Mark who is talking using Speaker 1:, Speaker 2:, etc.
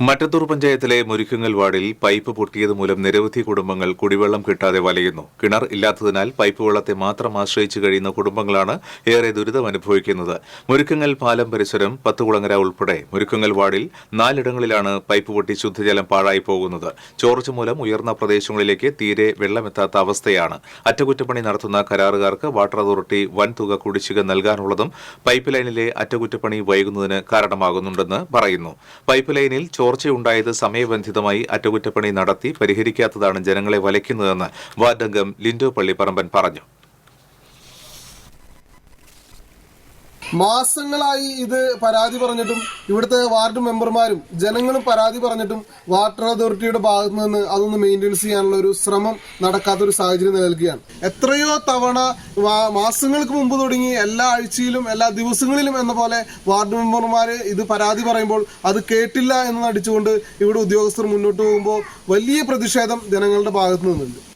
Speaker 1: മറ്റത്തൂർ പഞ്ചായത്തിലെ മുരിക്കുങ്ങൽ വാർഡിൽ പൈപ്പ് പൊട്ടിയത് മൂലം നിരവധി കുടുംബങ്ങൾ കുടിവെള്ളം കിട്ടാതെ വലയുന്നു. കിണർ ഇല്ലാത്തതിനാൽ പൈപ്പ് വെള്ളത്തെ മാത്രം ആശ്രയിച്ചു കഴിയുന്ന കുടുംബങ്ങളാണ് ഏറെ ദുരിതം അനുഭവിക്കുന്നത്. മുരിക്കുങ്ങൽ പാലം പരിസരം പത്തുകുളങ്ങര ഉൾപ്പെടെ മുരിക്കുങ്ങൽ വാർഡിൽ നാലിടങ്ങളിലാണ് പൈപ്പ് പൊട്ടി ശുദ്ധജലം പാഴായി പോകുന്നത്. ചോർച്ച മൂലം ഉയർന്ന പ്രദേശങ്ങളിലേക്ക് തീരെ വെള്ളമെത്താത്ത അവസ്ഥയാണ്. അറ്റകുറ്റപ്പണി നടത്തുന്ന കരാറുകാർക്ക് വാട്ടർ അതോറിറ്റി വൻതുക കുടിശ്ശിക നൽകാനുള്ളതും പൈപ്പ് ലൈനിലെ അറ്റകുറ്റപ്പണി വൈകുന്നതിന് കാരണമാകുന്നുണ്ടെന്ന് പറയുന്നു. പൈപ്പ് ലൈനിൽ ചോർച്ചയുണ്ടായത് സമയബന്ധിതമായി അറ്റകുറ്റപ്പണി നടത്തി പരിഹരിക്കാത്തതാണ് ജനങ്ങളെ വലയ്ക്കുന്നതെന്ന് വാർഡംഗം ലിൻഡോ പള്ളിപ്പറമ്പൻ പറഞ്ഞു
Speaker 2: മാസങ്ങളായി ഇത് പരാതി പറഞ്ഞിട്ടും ഇവിടുത്തെ വാർഡ് മെമ്പർമാരും ജനങ്ങളും പരാതി പറഞ്ഞിട്ടും വാട്ടർ അതോറിറ്റിയുടെ ഭാഗത്തു നിന്ന് അതൊന്ന് മെയിന്റെനൻസ് ചെയ്യാനുള്ള ഒരു ശ്രമം നടക്കാത്ത ഒരു സാഹചര്യം നിലനിൽക്കുകയാണ്. എത്രയോ തവണ മാസങ്ങൾക്ക് മുമ്പ് തുടങ്ങി എല്ലാ ആഴ്ചയിലും എല്ലാ ദിവസങ്ങളിലും എന്ന പോലെ വാർഡ് മെമ്പർമാർ ഇത് പരാതി പറയുമ്പോൾ അത് കേട്ടില്ല എന്ന് നടിച്ചുകൊണ്ട് ഇവിടെ ഉദ്യോഗസ്ഥർ മുന്നോട്ട് പോകുമ്പോൾ വലിയ പ്രതിഷേധം ജനങ്ങളുടെ ഭാഗത്തു നിന്നുണ്ട്.